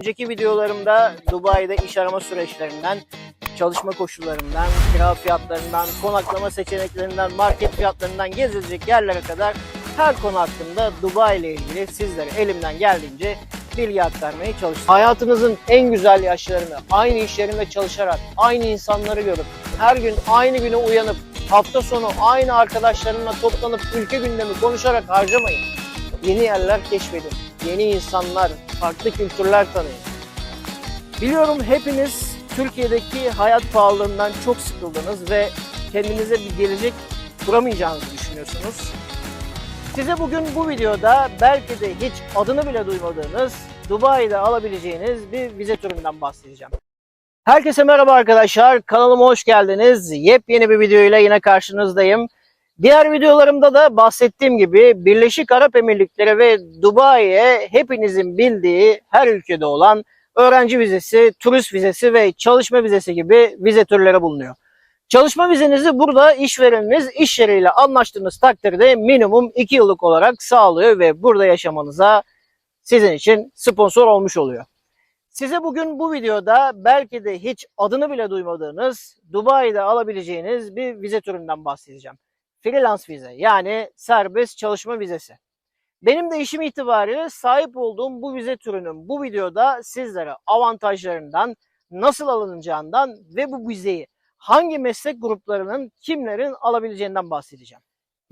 Önceki videolarımda Dubai'de iş arama süreçlerinden, çalışma koşullarından, kira fiyatlarından, konaklama seçeneklerinden, market fiyatlarından gezilecek yerlere kadar her konu hakkında Dubai ile ilgili sizlere elimden geldiğince bilgi aktarmaya çalıştım. Hayatınızın en güzel yaşlarını aynı iş yerinde çalışarak, aynı insanları görüp, her gün aynı güne uyanıp, hafta sonu aynı arkadaşlarınla toplanıp ülke gündemi konuşarak harcamayın. Yeni yerler keşfedin, yeni insanlar, farklı kültürler tanıyın. Biliyorum hepiniz Türkiye'deki hayat pahalılığından çok sıkıldınız ve kendinize bir gelecek kuramayacağınızı düşünüyorsunuz. Size bugün bu videoda belki de hiç adını bile duymadığınız Dubai'de alabileceğiniz bir vize türünden bahsedeceğim. Herkese merhaba arkadaşlar. Kanalıma hoş geldiniz. Yepyeni bir videoyla yine karşınızdayım. Diğer videolarımda da bahsettiğim gibi Birleşik Arap Emirlikleri ve Dubai'ye hepinizin bildiği her ülkede olan öğrenci vizesi, turist vizesi ve çalışma vizesi gibi vize türleri bulunuyor. Çalışma vizenizi burada işvereniniz iş yeriyle anlaştığınız takdirde minimum 2 yıllık olarak sağlıyor ve burada yaşamanıza sizin için sponsor olmuş oluyor. Size bugün bu videoda belki de hiç adını bile duymadığınız Dubai'de alabileceğiniz bir vize türünden bahsedeceğim. Freelance vize yani serbest çalışma vizesi. Benim de işim itibariyle sahip olduğum bu vize türünün bu videoda sizlere avantajlarından, nasıl alınacağından ve bu vizeyi hangi meslek gruplarının kimlerin alabileceğinden bahsedeceğim.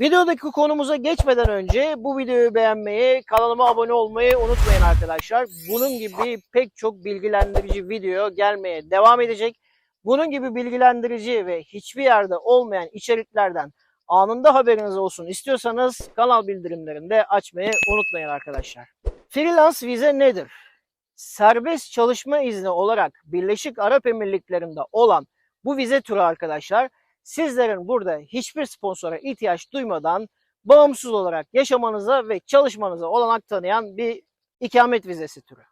Videodaki konumuza geçmeden önce bu videoyu beğenmeyi, kanalıma abone olmayı unutmayın arkadaşlar. Bunun gibi pek çok bilgilendirici video gelmeye devam edecek. Bunun gibi bilgilendirici ve hiçbir yerde olmayan içeriklerden anında haberiniz olsun istiyorsanız kanal bildirimlerini de açmayı unutmayın arkadaşlar. Freelance vize nedir? Serbest çalışma izni olarak Birleşik Arap Emirlikleri'nde olan bu vize türü arkadaşlar sizlerin burada hiçbir sponsora ihtiyaç duymadan bağımsız olarak yaşamanıza ve çalışmanıza olanak tanıyan bir ikamet vizesi türü.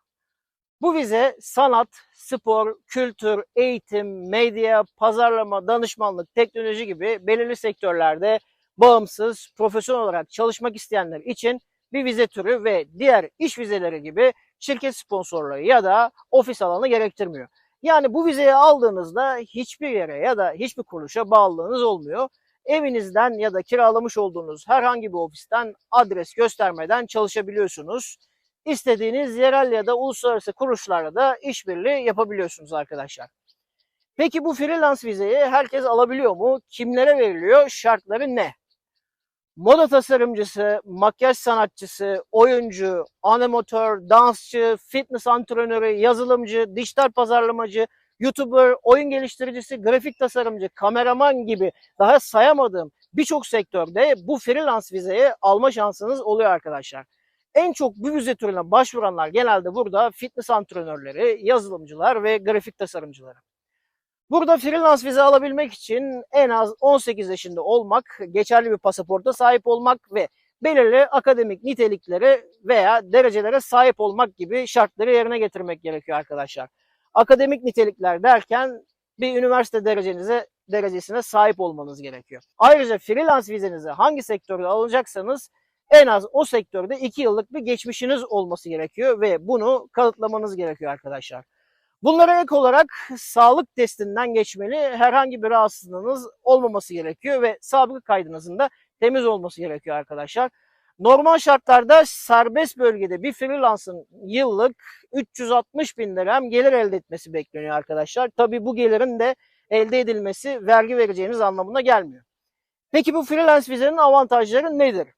Bu vize sanat, spor, kültür, eğitim, medya, pazarlama, danışmanlık, teknoloji gibi belirli sektörlerde bağımsız, profesyonel olarak çalışmak isteyenler için bir vize türü ve diğer iş vizeleri gibi şirket sponsorluğu ya da ofis alanı gerektirmiyor. Yani bu vizeyi aldığınızda hiçbir yere ya da hiçbir kuruluşa bağlılığınız olmuyor. Evinizden ya da kiralamış olduğunuz herhangi bir ofisten adres göstermeden çalışabiliyorsunuz. İstediğiniz yerel ya da uluslararası kuruluşlarla da işbirliği yapabiliyorsunuz arkadaşlar. Peki bu freelance vizeyi herkes alabiliyor mu? Kimlere veriliyor? Şartları ne? Moda tasarımcısı, makyaj sanatçısı, oyuncu, animatör, dansçı, fitness antrenörü, yazılımcı, dijital pazarlamacı, YouTuber, oyun geliştiricisi, grafik tasarımcı, kameraman gibi daha sayamadığım birçok sektörde bu freelance vizeyi alma şansınız oluyor arkadaşlar. En çok bu vize türüne başvuranlar genelde burada fitness antrenörleri, yazılımcılar ve grafik tasarımcıları. Burada freelance vize alabilmek için en az 18 yaşında olmak, geçerli bir pasaporta sahip olmak ve belirli akademik niteliklere veya derecelere sahip olmak gibi şartları yerine getirmek gerekiyor arkadaşlar. Akademik nitelikler derken bir üniversite derecenize derecesine sahip olmanız gerekiyor. Ayrıca freelance vizenizi hangi sektörde alacaksanız en az o sektörde 2 yıllık bir geçmişiniz olması gerekiyor ve bunu kanıtlamanız gerekiyor arkadaşlar. Bunlara ek olarak sağlık testinden geçmeli herhangi bir rahatsızlığınız olmaması gerekiyor ve sabıka kaydınızın da temiz olması gerekiyor arkadaşlar. Normal şartlarda serbest bölgede bir freelance'ın yıllık 360 bin dirhem gelir elde etmesi bekleniyor arkadaşlar. Tabi bu gelirin de elde edilmesi vergi vereceğiniz anlamına gelmiyor. Peki bu freelance vizenin avantajları nedir?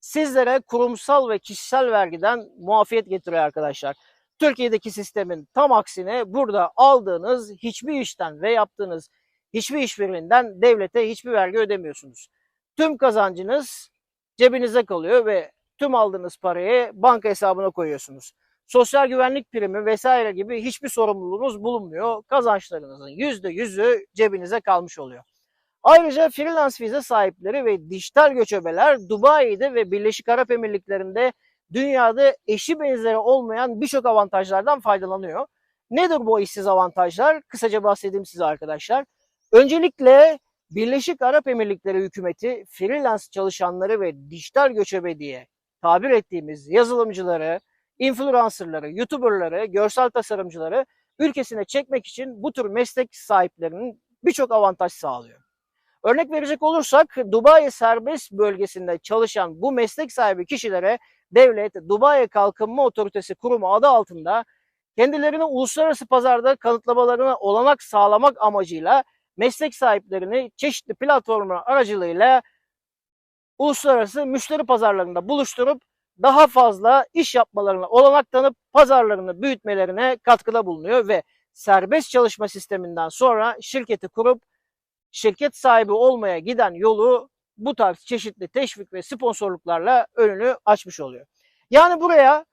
Sizlere kurumsal ve kişisel vergiden muafiyet getiriyor arkadaşlar. Türkiye'deki sistemin tam aksine burada aldığınız hiçbir işten ve yaptığınız hiçbir işbirliğinden devlete hiçbir vergi ödemiyorsunuz. Tüm kazancınız cebinize kalıyor ve tüm aldığınız parayı banka hesabına koyuyorsunuz. Sosyal güvenlik primi vesaire gibi hiçbir sorumluluğunuz bulunmuyor. Kazançlarınızın %100'ü cebinize kalmış oluyor. Ayrıca freelance vize sahipleri ve dijital göçebeler Dubai'de ve Birleşik Arap Emirlikleri'nde dünyada eşi benzeri olmayan birçok avantajlardan faydalanıyor. Nedir bu işsiz avantajlar? Kısaca bahsedeyim size arkadaşlar. Öncelikle Birleşik Arap Emirlikleri hükümeti freelance çalışanları ve dijital göçebe diye tabir ettiğimiz yazılımcıları, influencerları, youtuberları, görsel tasarımcıları ülkesine çekmek için bu tür meslek sahiplerinin birçok avantaj sağlıyor. Örnek verecek olursak Dubai serbest bölgesinde çalışan bu meslek sahibi kişilere devlet Dubai Kalkınma Otoritesi Kurumu adı altında kendilerini uluslararası pazarda kanıtlamalarına olanak sağlamak amacıyla meslek sahiplerini çeşitli platformlar aracılığıyla uluslararası müşteri pazarlarında buluşturup daha fazla iş yapmalarına olanak tanıp pazarlarını büyütmelerine katkıda bulunuyor ve serbest çalışma sisteminden sonra şirketi kurup şirket sahibi olmaya giden yolu bu tarz çeşitli teşvik ve sponsorluklarla önünü açmış oluyor. Yani buraya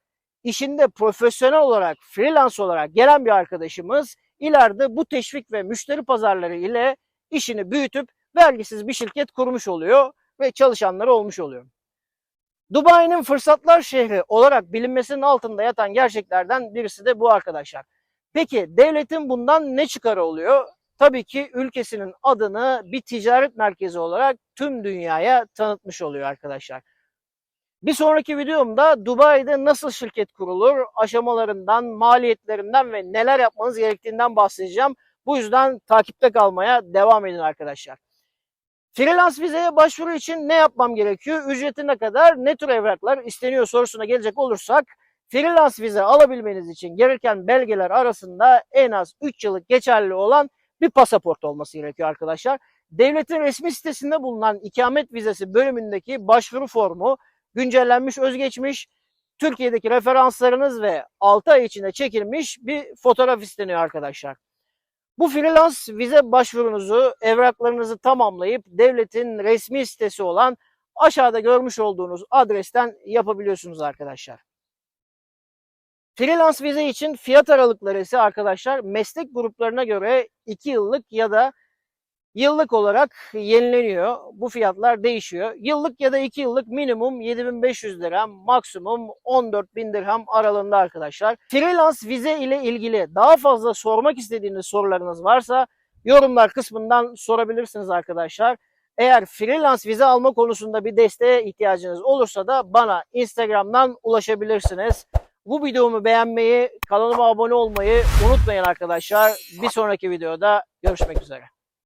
işinde profesyonel olarak, freelance olarak gelen bir arkadaşımız ileride bu teşvik ve müşteri pazarları ile işini büyütüp vergisiz bir şirket kurmuş oluyor ve çalışanları olmuş oluyor. Dubai'nin fırsatlar şehri olarak bilinmesinin altında yatan gerçeklerden birisi de bu arkadaşlar. Peki devletin bundan ne çıkarı oluyor? Tabii ki ülkesinin adını bir ticaret merkezi olarak tüm dünyaya tanıtmış oluyor arkadaşlar. Bir sonraki videomda Dubai'de nasıl şirket kurulur, aşamalarından, maliyetlerinden ve neler yapmanız gerektiğinden bahsedeceğim. Bu yüzden takipte kalmaya devam edin arkadaşlar. Freelance vizeye başvuru için ne yapmam gerekiyor? Ücreti ne kadar? Ne tür evraklar isteniyor sorusuna gelecek olursak freelance vize alabilmeniz için gereken belgeler arasında en az 3 yıllık geçerli olan bir pasaport olması gerekiyor arkadaşlar. Devletin resmi sitesinde bulunan ikamet vizesi bölümündeki başvuru formu güncellenmiş, özgeçmiş, Türkiye'deki referanslarınız ve 6 ay içinde çekilmiş bir fotoğraf isteniyor arkadaşlar. Bu freelance vize başvurunuzu, evraklarınızı tamamlayıp devletin resmi sitesi olan aşağıda görmüş olduğunuz adresten yapabiliyorsunuz arkadaşlar. Freelance vize için fiyat aralıkları ise arkadaşlar meslek gruplarına göre 2 yıllık ya da yıllık olarak yenileniyor. Bu fiyatlar değişiyor. Yıllık ya da 2 yıllık minimum 7500 dirhem, maksimum 14.000 dirhem aralığında arkadaşlar. Freelance vize ile ilgili daha fazla sormak istediğiniz sorularınız varsa yorumlar kısmından sorabilirsiniz arkadaşlar. Eğer freelance vize alma konusunda bir desteğe ihtiyacınız olursa da bana Instagram'dan ulaşabilirsiniz. Bu videomu beğenmeyi, kanalıma abone olmayı unutmayın arkadaşlar. Bir sonraki videoda görüşmek üzere.